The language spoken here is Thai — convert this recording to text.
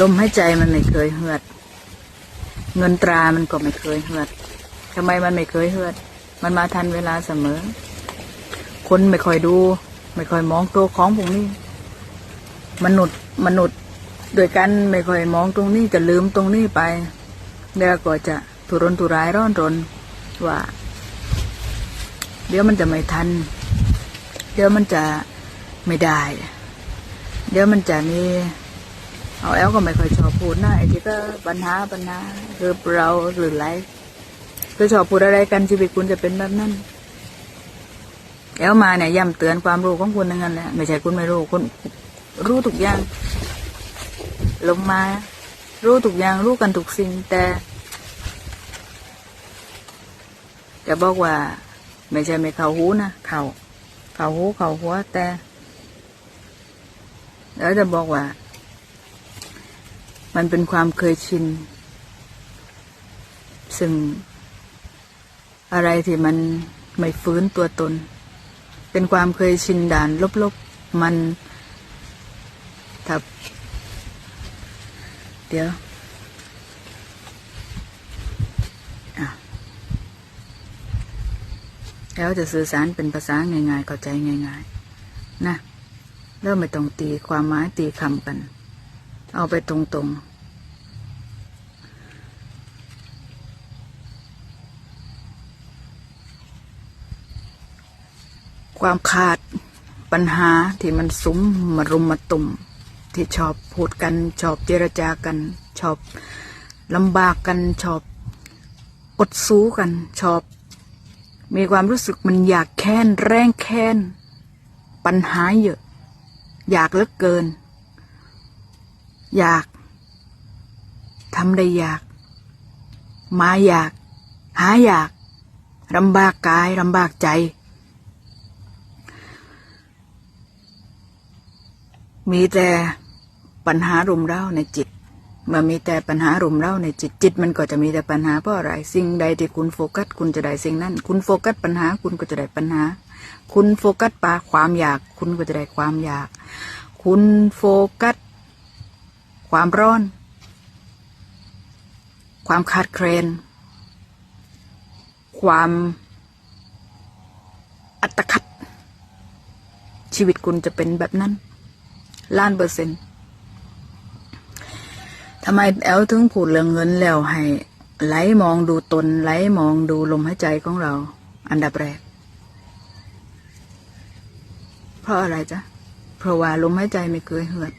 ลมหายใจมันไม่เคยเหือด เงินตรามันก็ไม่เคยเหือดทำไมมันไม่เคยเหือด มันมาทันเวลาเสมอ คนไม่ค่อยดู ไม่ค่อยมองตัวของพวกนี้ มนุษย์มนุษย์โดวยกันไม่ค่อยมองตรงนี้จะลืมตรงนี้ไป แล้วก็จะทุรนทุรายร้อนรนว่า เดี๋ยวมันจะไม่ทัน เดี๋ยวมันจะไม่ได้ เดี๋ยวมันจะมี เอาแอลก็ไม่ค่อยชอบพูดนะไอ้ที่ก็ปัญหาปัญหาคือเราหรือไรคือชอบพูดอะไรกันชีวิตคุณจะเป็นแบบนั้นแอลมาเนี่ยย้ำเตือนความรู้ของคุณนั่นแหละไม่ใช่คุณไม่รู้คุณรู้ทุกอย่าง ลงมา รู้ทุกอย่างรู้กันทุกสิ่งแต่จะบอกว่า ไม่ใช่ไม่เข้าหูนะเข้าเข้าหูเข้าหัวแต่แล้วจะบอกว่า มันเป็นความเคยชิน ซึ่งอะไรที่มันไม่ฟื้นตัวตน เป็นความเคยชินด่านลบๆ มันถ้าเดี๋ยวแล้วจะสื่อสารเป็นภาษาง่ายๆเข้าใจง่าย ๆ นะแล้วไม่ต้องตีความหมายตีคำกัน เอาไปตรงๆ ความขาดปัญหาที่มันสุมมารุมมาตุ่มที่ชอบพูดกันชอบเจรจากัน ชอบลำบากกันชอบอดสู้กัน ชอบ มีความรู้สึกมันอยากแค้นแรงแค้น ปัญหาเยอะ อยากเหลือเกิน อยากทำได้อยาก มาอยาก หาอยากลำบากกายลำบากใจ มีแต่ปัญหารุมเร้าในจิต เมื่อมีแต่ปัญหารุมเร้าในจิตจิต มันก็จะมีแต่ปัญหาเพราะอะไร สิ่งใดที่คุณโฟกัส คุณจะได้สิ่งนั้น คุณโฟกัสปัญหาคุณก็จะได้ปัญหา คุณโฟกัสปาความอยาก คุณก็จะได้ความอยาก คุณโฟกัส ความร้อน ความขาดแคลนความอัตคัด ชีวิตคุณจะเป็นแบบนั้น ล้านเปอร์เซ็นต์ทำไมแอลถึงพูดเรื่องเงินแล้วให้ไหลมองดูตนไหลมองดูลมหายใจของเรา อันดับแรก เพราะอะไรจ๊ะ เพราะว่าลมหายใจไม่เคยเหือด